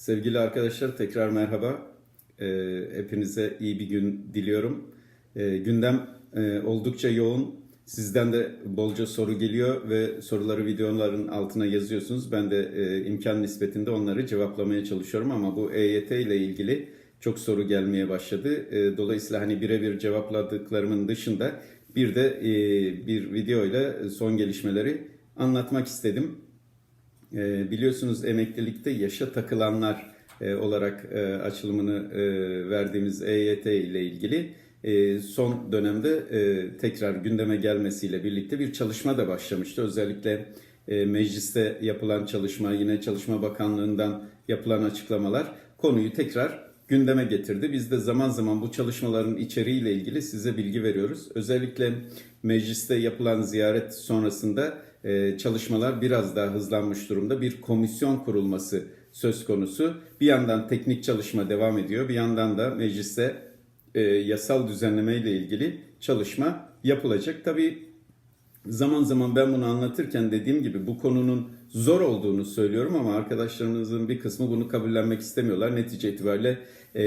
Sevgili arkadaşlar tekrar merhaba. Ee, hepinize iyi bir gün diliyorum. Ee, gündem e, oldukça yoğun. Sizden de bolca soru geliyor ve soruları videoların altına yazıyorsunuz. Ben de e, imkan nispetinde onları cevaplamaya çalışıyorum ama bu EYT ile ilgili çok soru gelmeye başladı. E, dolayısıyla hani birebir cevapladıklarımın dışında bir de e, bir video ile son gelişmeleri anlatmak istedim. E, biliyorsunuz emeklilikte yaşa takılanlar e, olarak e, açılımını e, verdiğimiz EYT ile ilgili e, son dönemde tekrar gündeme gelmesiyle birlikte bir çalışma da başlamıştı. Özellikle mecliste yapılan çalışma, yine Çalışma Bakanlığı'ndan yapılan açıklamalar konuyu tekrar gündeme getirdi. Biz de zaman zaman bu çalışmaların içeriğiyle ilgili size bilgi veriyoruz. Özellikle mecliste yapılan ziyaret sonrasında çalışmalar biraz daha hızlanmış durumda. Bir komisyon kurulması söz konusu. Bir yandan teknik çalışma devam ediyor. Bir yandan da mecliste e, yasal düzenleme ile ilgili çalışma yapılacak. Tabii zaman zaman ben bunu anlatırken dediğim gibi bu konunun zor olduğunu söylüyorum ama arkadaşlarımızın bir kısmı bunu kabullenmek istemiyorlar. Netice itibariyle e,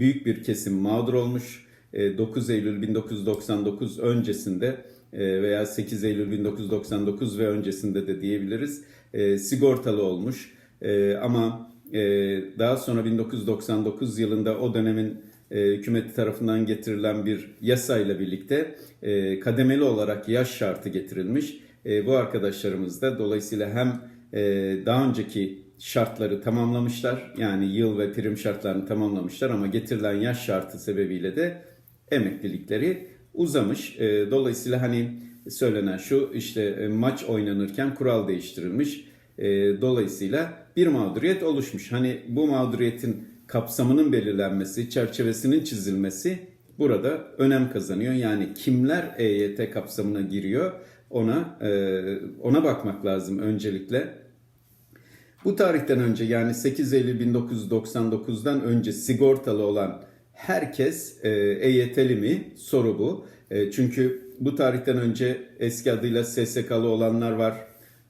büyük bir kesim mağdur olmuş. E, 9 Eylül 1999 öncesinde e, veya 8 Eylül 1999 ve öncesinde de diyebiliriz e, sigortalı olmuş. E, ama e, daha sonra 1999 yılında o dönemin e, hükümeti tarafından getirilen bir yasayla birlikte e, kademeli olarak yaş şartı getirilmiş. E, bu arkadaşlarımız da dolayısıyla hem e, daha önceki şartları tamamlamışlar yani yıl ve prim şartlarını tamamlamışlar ama getirilen yaş şartı sebebiyle de emeklilikleri uzamış. E, dolayısıyla hani söylenen şu işte e, maç oynanırken kural değiştirilmiş. E, dolayısıyla bir mağduriyet oluşmuş. Hani bu mağduriyetin kapsamının belirlenmesi, çerçevesinin çizilmesi burada önem kazanıyor. Yani kimler EYT kapsamına giriyor ona e, ona bakmak lazım öncelikle. Bu tarihten önce yani 8 Eylül 1999'dan önce sigortalı olan herkes e, EYT'li mi? Soru bu. E, çünkü bu tarihten önce eski adıyla SSK'lı olanlar var,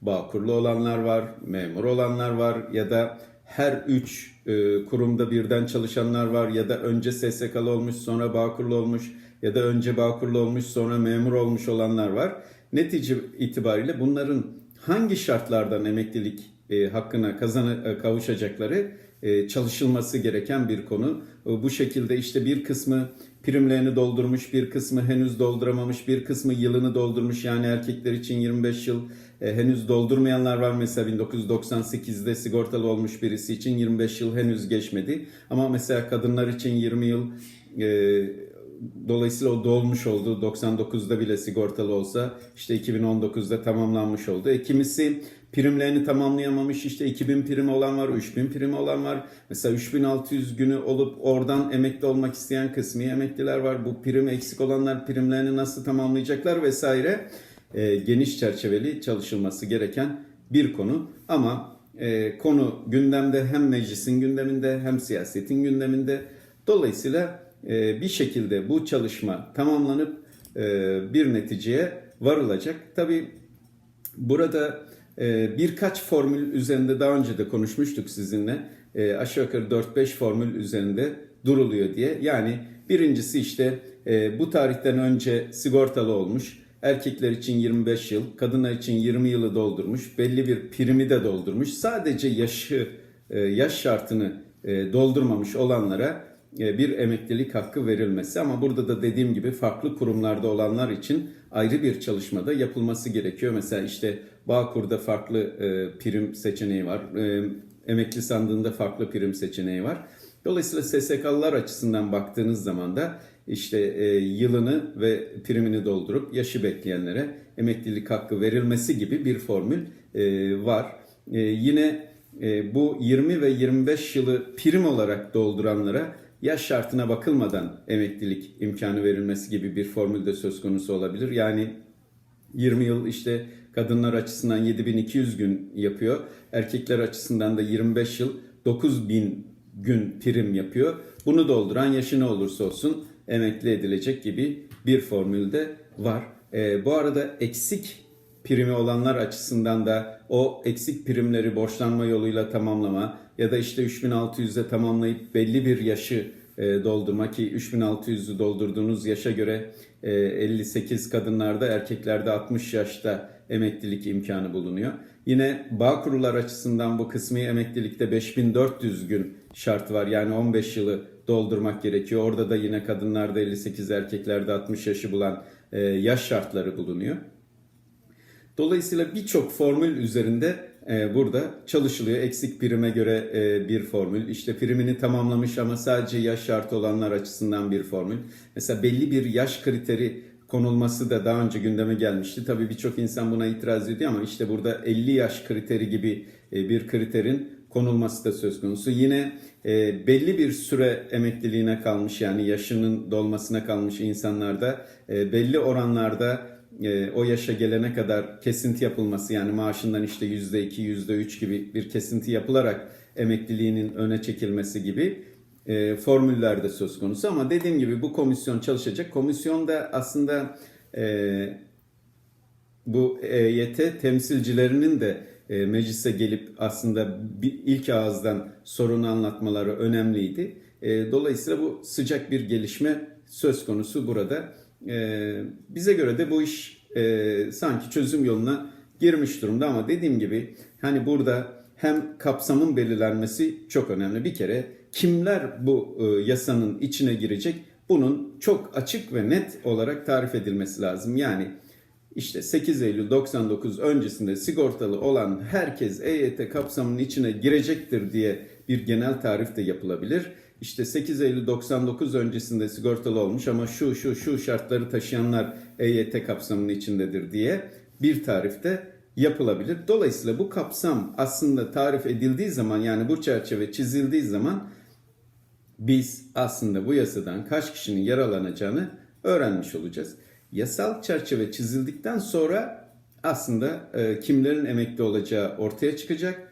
Bağkurlu olanlar var, memur olanlar var ya da her üç e, kurumda birden çalışanlar var ya da önce SSK'lı olmuş sonra Bağkurlu olmuş ya da önce Bağkurlu olmuş sonra memur olmuş olanlar var. Netice itibariyle bunların hangi şartlardan emeklilik e, hakkına kazanı, e, kavuşacakları çalışılması gereken bir konu. E, bu şekilde işte bir kısmı primlerini doldurmuş, bir kısmı henüz dolduramamış, bir kısmı yılını doldurmuş. Yani erkekler için 25 yıl e, henüz doldurmayanlar var. Mesela 1998'de sigortalı olmuş birisi için 25 yıl henüz geçmedi. Ama mesela kadınlar için 20 yıl e, Dolayısıyla o dolmuş oldu. 99'da bile sigortalı olsa işte 2019'da tamamlanmış oldu. E, kimisi primlerini tamamlayamamış. işte 2000 prim olan var, 3000 prim olan var. Mesela 3600 günü olup oradan emekli olmak isteyen kısmı emekliler var. Bu prim eksik olanlar primlerini nasıl tamamlayacaklar vesaire. E, geniş çerçeveli çalışılması gereken bir konu. Ama e, konu gündemde hem meclisin gündeminde hem siyasetin gündeminde. Dolayısıyla e, bir şekilde bu çalışma tamamlanıp e, bir neticeye varılacak. Tabi burada birkaç formül üzerinde daha önce de konuşmuştuk sizinle. Aşağı yukarı 4-5 formül üzerinde duruluyor diye. Yani birincisi işte bu tarihten önce sigortalı olmuş, erkekler için 25 yıl, kadınlar için 20 yılı doldurmuş, belli bir primi de doldurmuş. Sadece yaşı, yaş şartını doldurmamış olanlara e, bir emeklilik hakkı verilmesi ama burada da dediğim gibi farklı kurumlarda olanlar için ayrı bir çalışmada yapılması gerekiyor. Mesela işte Bağkur'da farklı e, prim seçeneği var. E, emekli sandığında farklı prim seçeneği var. Dolayısıyla SSK'lılar açısından baktığınız zaman da işte yılını ve primini doldurup yaşı bekleyenlere emeklilik hakkı verilmesi gibi bir formül var. Yine bu 20 ve 25 yılı prim olarak dolduranlara yaş şartına bakılmadan emeklilik imkanı verilmesi gibi bir formül de söz konusu olabilir. Yani 20 yıl işte kadınlar açısından 7200 gün yapıyor. Erkekler açısından da 25 yıl 9000 gün prim yapıyor. Bunu dolduran yaşı ne olursa olsun emekli edilecek gibi bir formülde var. E, bu arada eksik primi olanlar açısından da o eksik primleri borçlanma yoluyla tamamlama ya da işte 3600'e tamamlayıp belli bir yaşı e, doldurma ki 3600'ü doldurduğunuz yaşa göre e, 58 kadınlarda erkeklerde 60 yaşta emeklilik imkanı bulunuyor. Yine bağ kurular açısından bu kısmi emeklilikte 5400 gün şart var. Yani 15 yılı doldurmak gerekiyor. Orada da yine kadınlarda 58 erkeklerde 60 yaşı bulan e, yaş şartları bulunuyor. Dolayısıyla birçok formül üzerinde e, burada çalışılıyor. Eksik prime göre e, bir formül, işte primini tamamlamış ama sadece yaş şartı olanlar açısından bir formül. Mesela belli bir yaş kriteri konulması da daha önce gündeme gelmişti. Tabii birçok insan buna itiraz ediyor ama işte burada 50 yaş kriteri gibi e, bir kriterin konulması da söz konusu. Yine e, belli bir süre emekliliğine kalmış yani yaşının dolmasına kalmış insanlarda e, belli oranlarda e, o yaşa gelene kadar kesinti yapılması yani maaşından işte yüzde iki, yüzde üç gibi bir kesinti yapılarak emekliliğinin öne çekilmesi gibi e, formüller de söz konusu. Ama dediğim gibi bu komisyon çalışacak. Komisyon da aslında e, bu EYT temsilcilerinin de e, meclise gelip aslında bir, ilk ağızdan sorunu anlatmaları önemliydi. E, dolayısıyla bu sıcak bir gelişme söz konusu burada. E, bize göre de bu iş e, sanki çözüm yoluna girmiş durumda ama dediğim gibi hani burada hem kapsamın belirlenmesi çok önemli. Bir kere kimler bu e, yasanın içine girecek bunun çok açık ve net olarak tarif edilmesi lazım. Yani işte 8 Eylül 99 öncesinde sigortalı olan herkes EYT kapsamının içine girecektir diye bir genel tarif de yapılabilir. İşte 8 Eylül 99 öncesinde sigortalı olmuş ama şu şu şu şartları taşıyanlar EYT kapsamının içindedir diye bir tarif de yapılabilir. Dolayısıyla bu kapsam aslında tarif edildiği zaman yani bu çerçeve çizildiği zaman biz aslında bu yasadan kaç kişinin yaralanacağını öğrenmiş olacağız. Yasal çerçeve çizildikten sonra aslında e, kimlerin emekli olacağı ortaya çıkacak.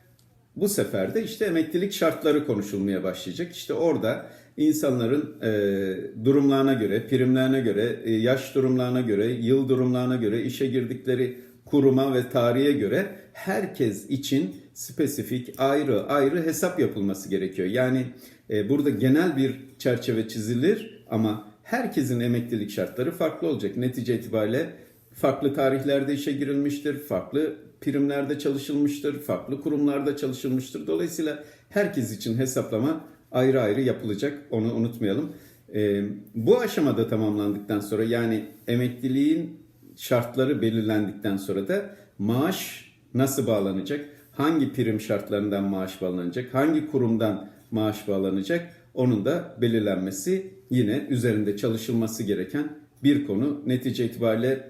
Bu sefer de işte emeklilik şartları konuşulmaya başlayacak. İşte orada insanların e, durumlarına göre, primlerine göre, e, yaş durumlarına göre, yıl durumlarına göre, işe girdikleri kuruma ve tarihe göre herkes için spesifik ayrı ayrı hesap yapılması gerekiyor. Yani e, burada genel bir çerçeve çizilir ama herkesin emeklilik şartları farklı olacak. Netice itibariyle farklı tarihlerde işe girilmiştir, farklı primlerde çalışılmıştır, farklı kurumlarda çalışılmıştır. Dolayısıyla herkes için hesaplama ayrı ayrı yapılacak. Onu unutmayalım. E, bu aşamada tamamlandıktan sonra yani emekliliğin şartları belirlendikten sonra da maaş nasıl bağlanacak? Hangi prim şartlarından maaş bağlanacak? Hangi kurumdan maaş bağlanacak? Onun da belirlenmesi yine üzerinde çalışılması gereken bir konu. Netice itibariyle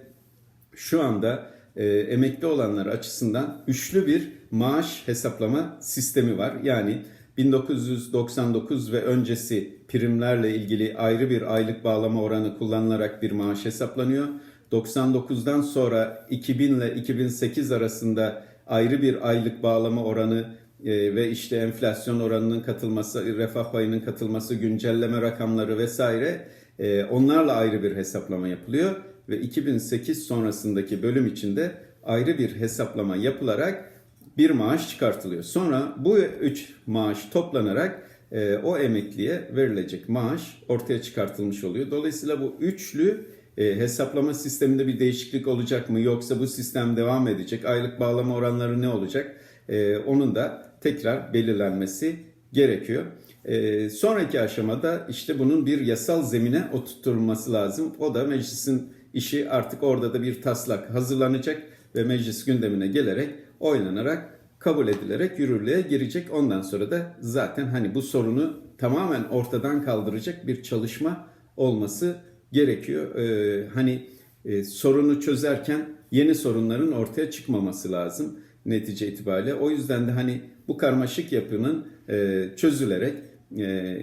şu anda e, emekli olanlar açısından üçlü bir maaş hesaplama sistemi var. Yani 1999 ve öncesi primlerle ilgili ayrı bir aylık bağlama oranı kullanılarak bir maaş hesaplanıyor. 99'dan sonra 2000 ile 2008 arasında ayrı bir aylık bağlama oranı e, ve işte enflasyon oranının katılması, refah payının katılması, güncelleme rakamları vesaire e, onlarla ayrı bir hesaplama yapılıyor ve 2008 sonrasındaki bölüm içinde ayrı bir hesaplama yapılarak bir maaş çıkartılıyor. Sonra bu üç maaş toplanarak e, o emekliye verilecek maaş ortaya çıkartılmış oluyor. Dolayısıyla bu üçlü e, hesaplama sisteminde bir değişiklik olacak mı yoksa bu sistem devam edecek? Aylık bağlama oranları ne olacak? E, onun da tekrar belirlenmesi gerekiyor. E, sonraki aşamada işte bunun bir yasal zemine oturtulması lazım. O da meclisin işi artık orada da bir taslak hazırlanacak ve meclis gündemine gelerek oylanarak kabul edilerek yürürlüğe girecek. Ondan sonra da zaten hani bu sorunu tamamen ortadan kaldıracak bir çalışma olması gerekiyor. Ee, hani e, sorunu çözerken yeni sorunların ortaya çıkmaması lazım netice itibariyle. O yüzden de hani bu karmaşık yapının e, çözülerek e,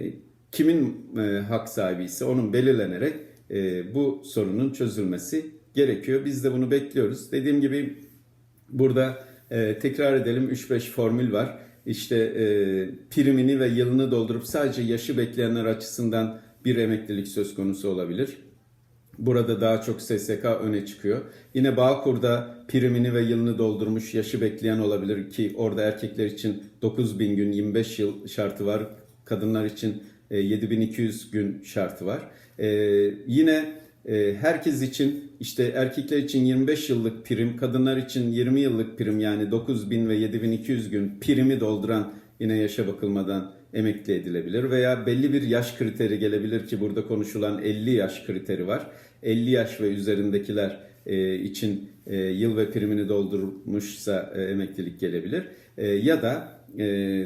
kimin e, hak sahibi ise onun belirlenerek e, bu sorunun çözülmesi gerekiyor. Biz de bunu bekliyoruz. Dediğim gibi burada e, tekrar edelim 3-5 formül var. İşte e, primini ve yılını doldurup sadece yaşı bekleyenler açısından bir emeklilik söz konusu olabilir. Burada daha çok SSK öne çıkıyor. Yine Bağkur'da primini ve yılını doldurmuş yaşı bekleyen olabilir ki orada erkekler için 9000 gün 25 yıl şartı var. Kadınlar için 7200 gün şartı var. E, yine e, herkes için işte erkekler için 25 yıllık prim, kadınlar için 20 yıllık prim yani 9000 ve 7200 gün primi dolduran yine yaşa bakılmadan emekli edilebilir veya belli bir yaş kriteri gelebilir ki burada konuşulan 50 yaş kriteri var. 50 yaş ve üzerindekiler e, için e, yıl ve primini doldurmuşsa e, emeklilik gelebilir. E, ya da e,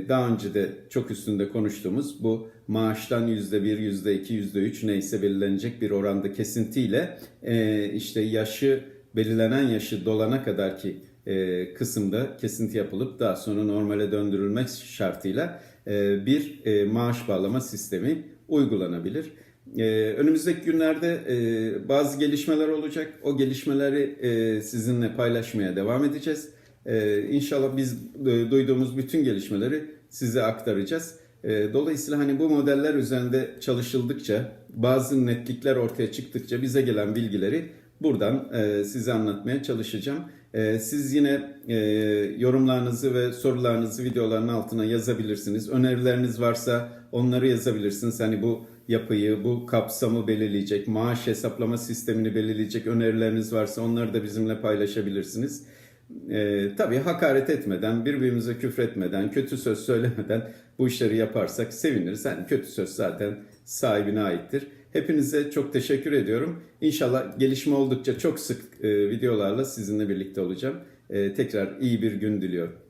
daha önce de çok üstünde konuştuğumuz bu maaştan %1, %2, %3 neyse belirlenecek bir oranda kesintiyle e, işte yaşı belirlenen yaşı dolana kadar ki e, kısımda kesinti yapılıp daha sonra normale döndürülmek şartıyla e, bir maaş bağlama sistemi uygulanabilir. Önümüzdeki günlerde bazı gelişmeler olacak. O gelişmeleri sizinle paylaşmaya devam edeceğiz. E, inşallah biz e, duyduğumuz bütün gelişmeleri size aktaracağız. E, dolayısıyla hani bu modeller üzerinde çalışıldıkça, bazı netlikler ortaya çıktıkça bize gelen bilgileri buradan e, size anlatmaya çalışacağım. E, siz yine e, yorumlarınızı ve sorularınızı videoların altına yazabilirsiniz. Önerileriniz varsa onları yazabilirsiniz. Hani bu yapıyı, bu kapsamı belirleyecek, maaş hesaplama sistemini belirleyecek önerileriniz varsa onları da bizimle paylaşabilirsiniz. Ee, tabii hakaret etmeden, birbirimize küfretmeden, kötü söz söylemeden bu işleri yaparsak seviniriz. Yani kötü söz zaten sahibine aittir. Hepinize çok teşekkür ediyorum. İnşallah gelişme oldukça çok sık e, videolarla sizinle birlikte olacağım. E, tekrar iyi bir gün diliyorum.